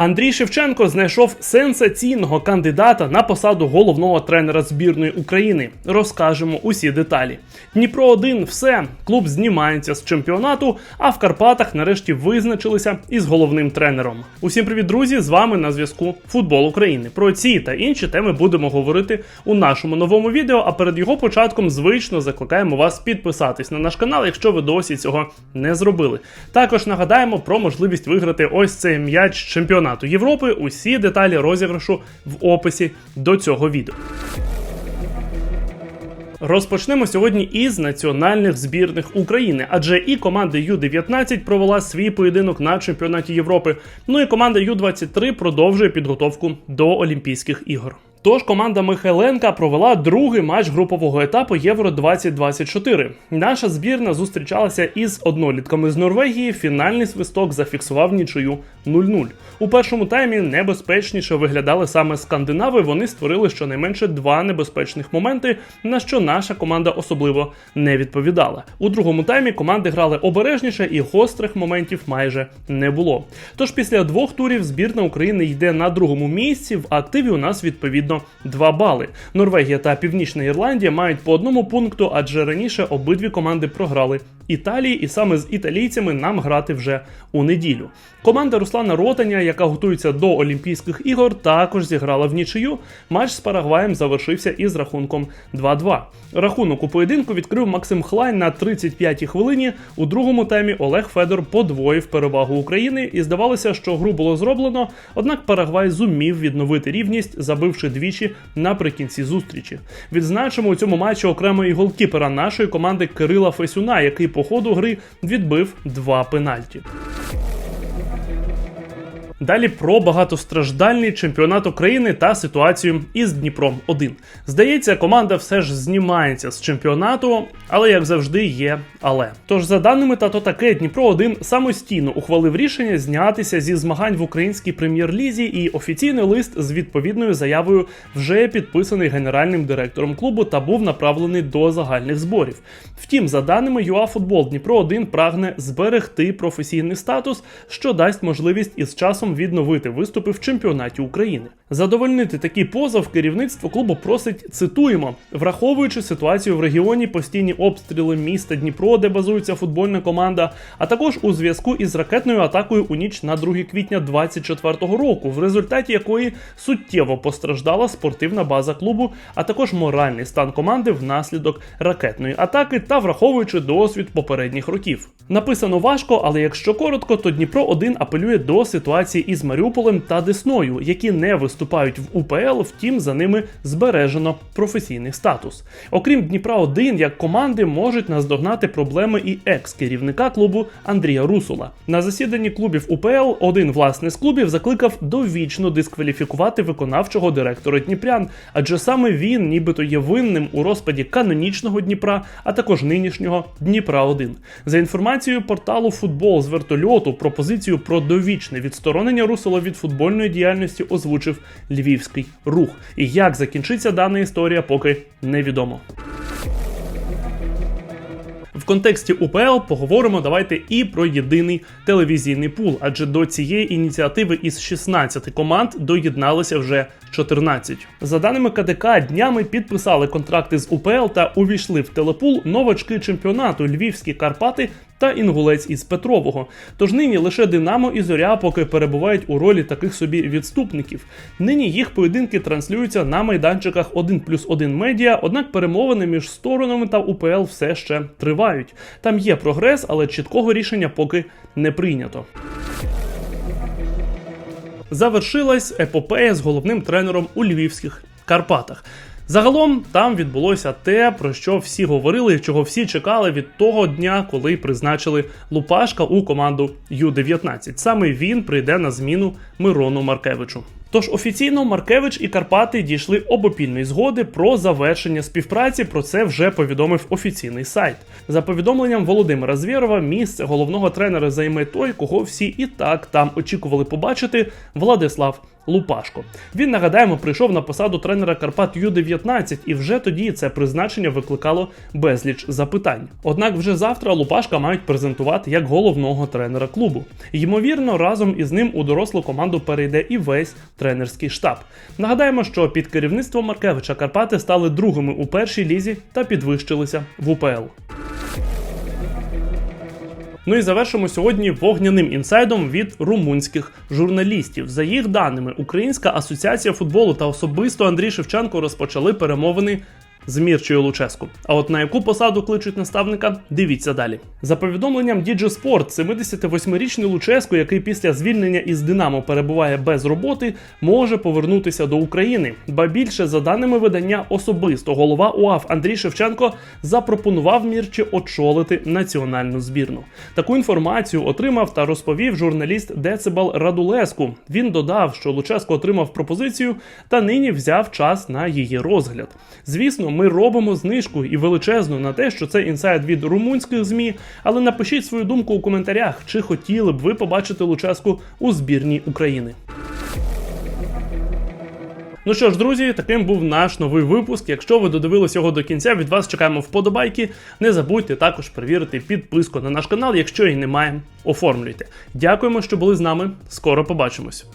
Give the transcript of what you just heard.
Андрій Шевченко знайшов сенсаційного кандидата на посаду головного тренера збірної України. Розкажемо усі деталі. Дніпро 1 все. Клуб знімається з чемпіонату, а в Карпатах нарешті визначилися із головним тренером. Усім привіт, друзі! З вами на зв'язку Футбол України. Про ці та інші теми будемо говорити у нашому новому відео. А перед його початком звично закликаємо вас підписатись на наш канал, якщо ви досі цього не зробили. Також нагадаємо про можливість виграти ось цей м'яч чемпіонату Європи. Усі деталі розіграшу в описі до цього відео. Розпочнемо сьогодні із національних збірних України, адже і команда Ю-19 провела свій поєдинок на чемпіонаті Європи. Ну і команда Ю-23 продовжує підготовку до Олімпійських ігор. Тож команда Михайленка провела другий матч групового етапу Євро 2024. Наша збірна зустрічалася із однолітками з Норвегії. Фінальний свисток зафіксував нічию 0-0. У першому таймі небезпечніше виглядали саме скандинави. Вони створили щонайменше два небезпечних моменти, на що наша команда особливо не відповідала. У другому таймі команди грали обережніше і гострих моментів майже не було. Тож після двох турів збірна України йде на другому місці. В активі у нас відповідно 2 бали. Норвегія та Північна Ірландія мають по одному пункту, адже раніше обидві команди програли Італії, і саме з італійцями нам грати вже у неділю. Команда Руслана Ротаня, яка готується до Олімпійських ігор, також зіграла в нічию. Матч з Парагваєм завершився із рахунком 2-2. Рахунок у поєдинку відкрив Максим Хлайн на 35-й хвилині. У другому таймі Олег Федор подвоїв перевагу України, і здавалося, що гру було зроблено. Однак Парагвай зумів відновити рівність, забивши двічі наприкінці зустрічі. Відзначимо у цому матчі окремо і голкіпера нашої команди Кирила Фесюна, який по ходу гри відбив два пенальті. Далі про багатостраждальний чемпіонат України та ситуацію із Дніпром 1 Здається, команда все ж знімається з чемпіонату, але як завжди є але. Тож, за даними тато таке, Дніпро 1 самостійно ухвалив рішення знятися зі змагань в українській прем'єр-лізі, і офіційний лист з відповідною заявою вже підписаний генеральним директором клубу та був направлений до загальних зборів. Втім, за даними ЮАФутбол, Дніпро 1 прагне зберегти професійний статус, що дасть можливість із часом відновити виступи в чемпіонаті України. Задовольнити такий позов керівництво клубу просить цитуємо, враховуючи ситуацію в регіоні, постійні обстріли міста Дніпро, де базується футбольна команда, а також у зв'язку із ракетною атакою у ніч на 2 квітня 2024 року, в результаті якої суттєво постраждала спортивна база клубу, а також моральний стан команди внаслідок ракетної атаки та враховуючи досвід попередніх років. Написано важко, але якщо коротко, то Дніпро 1 апелює до ситуації із Маріуполем та Десною, які не виступають в УПЛ, втім за ними збережено професійний статус. Окрім Дніпра 1 як команди можуть наздогнати проблеми і екс-керівника клубу Андрія Русула. На засіданні клубів УПЛ один власник з клубів закликав довічно дискваліфікувати виконавчого директора Дніпрян, адже саме він, нібито є винним у розпаді канонічного Дніпра, а також нинішнього Дніпра 1 За інформацією порталу Футбол з вертольоту, пропозицію про довічне відсторонення Русула від футбольної діяльності озвучив львівський рух. І як закінчиться дана історія, поки невідомо. В контексті УПЛ поговоримо давайте і про єдиний телевізійний пул, адже до цієї ініціативи із 16 команд доєдналися вже 14. За даними КДК, днями підписали контракти з УПЛ та увійшли в телепул новачки чемпіонату Львівські Карпати та інгулець із Петрового. Тож нині лише Динамо і Зоря поки перебувають у ролі таких собі відступників. Нині їх поєдинки транслюються на майданчиках 1 плюс 1 медіа, однак перемовини між сторонами та УПЛ все ще тривають. Там є прогрес, але чіткого рішення поки не прийнято. Завершилась епопея з головним тренером у львівських Карпатах. Загалом там відбулося те, про що всі говорили, чого всі чекали від того дня, коли призначили Лупашка у команду Ю-19. Саме він прийде на зміну Мирону Маркевичу. Тож офіційно Маркевич і Карпати дійшли обопільної згоди про завершення співпраці. Про це вже повідомив офіційний сайт. За повідомленням Володимира Звєрова, місце головного тренера займе той, кого всі і так там очікували побачити Владислав. Лупашко. Він нагадаємо прийшов на посаду тренера Карпат Ю-19, і вже тоді це призначення викликало безліч запитань. Однак вже завтра Лупашка мають презентувати як головного тренера клубу. Ймовірно, разом із ним у дорослу команду перейде і весь тренерський штаб. Нагадаємо, що під керівництвом Маркевича Карпати стали другими у першій лізі та підвищилися в УПЛ. Ну і завершимо сьогодні вогняним інсайдом від румунських журналістів. За їх даними, Українська асоціація футболу та особисто Андрій Шевченко розпочали перемовини з Луческу. А от на яку посаду кличуть наставника, дивіться далі. За повідомленням Діджи Sport, 78-річний Луческо, який після звільнення із Динамо перебуває без роботи, може повернутися до України. Ба більше, за даними видання, особисто голова УАФ Андрій Шевченко запропонував Мірчі очолити національну збірну. Таку інформацію отримав та розповів журналіст Децибал Радулеску. Він додав, що Луческо отримав пропозицію та нині взяв час на її розгляд. Звісно, ми робимо знижку і величезну на те, що це інсайд від румунських змі. Але напишіть свою думку у коментарях, чи хотіли б ви побачити Луческу у збірній України. Ну що ж, друзі, таким був наш новий випуск. Якщо ви додивились його до кінця, від вас чекаємо вподобайки. Не забудьте також перевірити підписку на наш канал. Якщо її немає, оформлюйте. Дякуємо, що були з нами. Скоро побачимось.